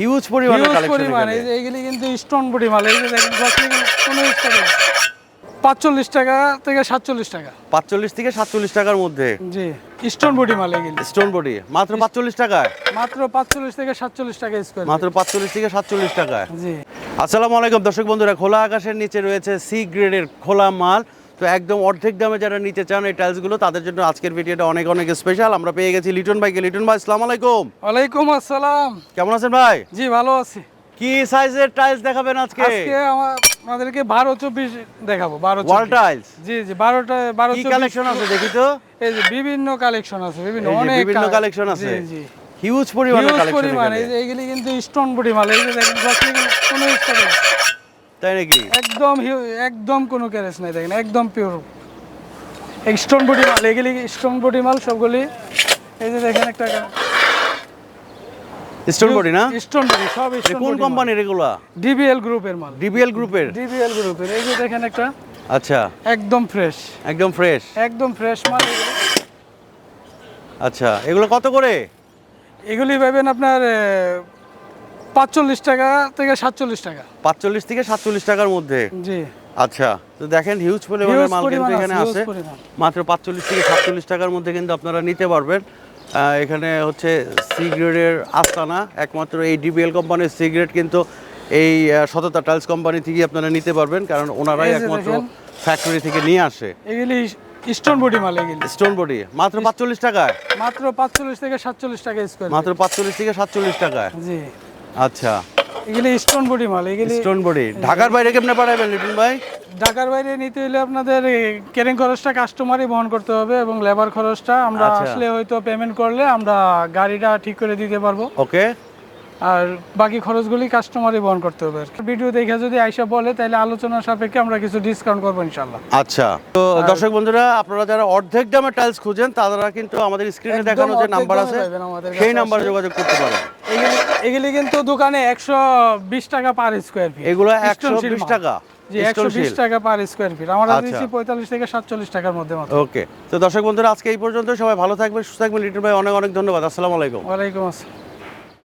Huge পরিমাণে collection পরিমাণ এই যে এইগুলি কিন্তু স্টোন বডি মাল এই যে দেখেন কোনো স্টোন পাঁচচল্লিশ টাকা থেকে সাতচল্লিশ টাকা। পাঁচচল্লিশ থেকে সাতচল্লিশ টাকার মধ্যে। জি স্টোন বডি মাল এগুলি। স্টোন বডি মাত্র পাঁচচল্লিশ টাকায়? মাত্র পাঁচচল্লিশ থেকে সাতচল্লিশ টাকা স্কোয়ার মাত্র পাঁচচল্লিশ থেকে সাতচল্লিশ টাকায়। জি। আসসালামু আলাইকুম দর্শক বন্ধুরা খোলা আকাশের নিচে রয়েছে সি গ্রেডের খোলা মাল। তো একদম অর্ধেক দামে যারা নিতে চান এই টাইলসগুলো তাদের জন্য আজকের ভিডিওটা অনেক অনেক স্পেশাল আমরা পেয়ে গেছি লিটন ভাইকে। লিটন ভাই আসসালামু আলাইকুম। ওয়ালাইকুম আসসালাম। কেমন আছেন ভাই? জি ভালো আছি। কি সাইজের টাইলস দেখাবেন আজকে? আজকে আমাদেরকে বারো চব্বিশ দেখাবো বারো ওয়াল টাইলস জি জি বারোটা বারো কি চব্বিশ। কালেকশন আছে দেখি তো? এই যে বিভিন্ন কালেকশন আছে বিভিন্ন অনেক বিভিন্ন কালেকশন আছে। জি জি। হিউজ পরিমাণে কালেকশন পরিমাণ। এইগুলি কিন্তু স্টোন বডি মাল এই যে দেখেন কোনো স্টোন তাই নাকি? একদম একদম কোনো ক্যারেজ নাই দেখেন একদম পিওর স্টোন বডি মাল এগুলি স্টোন বডি মাল সবগুলি এই যে দেখেন একটা স্টোন বডি না? স্টোন বডি সব কোন কোম্পানির এগুলা? ডিবিএল গ্রুপের মাল। ডিবিএল গ্রুপের ডিবিএল গ্রুপের এই যে দেখেন একটা আচ্ছা। একদম ফ্রেশ একদম ফ্রেশ একদম ফ্রেশ মাল আচ্ছা এগুলো কত করে? এগুলি পাবেন আপনার পাঁচচল্লিশ টাকা থেকে সাতচল্লিশ টাকা। পাঁচচল্লিশ থেকে সাতচল্লিশ টাকার মধ্যে? জি। আচ্ছা তো দেখেন হিউজ পরিমাণের মাল কিন্তু এখানে আছে। মাত্র পাঁচচল্লিশ থেকে সাতচল্লিশ টাকার মধ্যে কিন্তু আপনারা নিতে পারবেন। এখানে হচ্ছে সি গ্রেডের আস্তানা একমাত্র এই ডিবিএল কোম্পানির সি গ্রেড কিন্তু এই সততা টাইলস কোম্পানি থেকেই আপনারা নিতে পারবেন কারণ ওনারাই একমাত্র ফ্যাক্টরি থেকে নিয়ে আসে। এগুলি স্টোন বডি মাল এগুলি। স্টোন বডি মাত্র পাঁচচল্লিশ টাকায়? মাত্র পাঁচচল্লিশ থেকে সাতচল্লিশ টাকা স্কোয়ার মাত্র পাঁচচল্লিশ থেকে সাতচল্লিশ টাকায়? জি। আচ্ছা। এগুলি স্টোন বডি মাল এগুলি স্টোন বডি ঢাকার বাইরে কেমনে পাঠাবেন লিটন ভাই? ঢাকার বাইরে নিতে হলে আপনাদের কেরিং খরচটা কাস্টমারই বহন করতে হবে এবং লেবার খরচটা আমরা আচ্ছা। আসলে হয়তো পেমেন্ট করলে আমরা গাড়িটা ঠিক করে দিতে পারব। ওকে আর বাকি খরচগুলি কাস্টমারই বহন করতে হবে আর ভিডিও দেখে যদি আইসা বলে তাহলে আলোচনা সাপেক্ষে আমরা কিছু ডিসকাউন্ট করব ইনশাল্লাহ আচ্ছা তো দর্শক বন্ধুরা আপনারা যারা অর্ধেক দামে টাইলস খুঁজেন তারা কিন্তু আমাদের স্ক্রিনে দেখানো যে নাম্বার আছে সেই নাম্বারে যোগাযোগ করতে পারেন। এগুলি কিন্তু দোকানে একশো বিশ টাকা পার স্কোয়ার ফিট এগুলো একশো বিশ টাকা। জি একশো বিশ টাকা পার স্কোয়ার ফিট আমরা। দিচ্ছি পঁয়তাল্লিশ থেকে সাতচল্লিশ টাকার মধ্যে ওকে তো দর্শক বন্ধুরা আজকে এই পর্যন্ত সবাই ভালো থাকবেন সুস্থ থাকবেন। লিটন ভাই অনেক অনেক ধন্যবাদ। আসসালামু আলাইকুম। ওয়ালাইকুম আসসালাম।